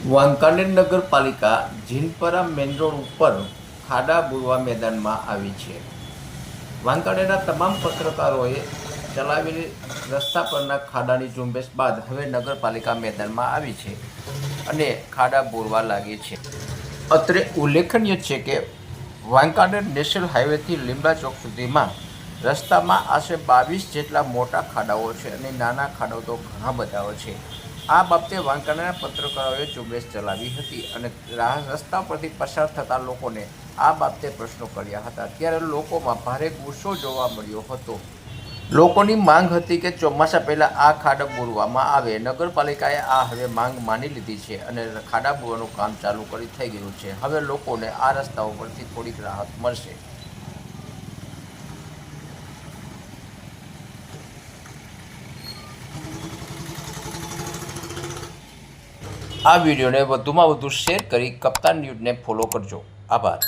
વાંકાનેર નગરપાલિકા જીનપરા main road ઉપર ખાડા બુરવા મેદાનમાં આવી છે. વાંકાનેરના તમામ પત્રકારોએ ચલાવેલી રસ્તા પરના ખાડાની ઝુંબેશ બાદ હવે નગરપાલિકા મેદાનમાં આવી છે અને ખાડા બોરવા લાગી છે. અત્રે ઉલ્લેખનીય છે કે વાંકાનેર નેશનલ હાઈવેથી લીમડા ચોક સુધીમાં રસ્તામાં આશરે બાવીસ જેટલા મોટા ખાડાઓ છે અને નાના ખાડાઓ તો ઘણા બધાઓ છે. આ બાબતે વાંકાનેરના પત્રકારોએ ઝુંબેશ ચલાવી હતી અને રસ્તા પરથી પસાર થતા લોકોને આ બાબતે પ્રશ્નો કર્યા હતા. ત્યારે લોકોમાં ભારે ગુસ્સો જોવા મળ્યો હતો. લોકોની માંગ હતી કે ચોમાસા પહેલાં આ ખાડા બોરવામાં આવે. નગરપાલિકાએ આ હવે માંગ માની લીધી છે અને ખાડા બોરવાનું કામ ચાલુ કરી થઈ ગયું છે. હવે લોકોને આ રસ્તાઓ પરથી થોડીક રાહત મળશે. આ વિડીયોને વધુમાં વધુ શેર કરી કપ્તાન ન્યૂઝને ફોલો કરજો. આભાર.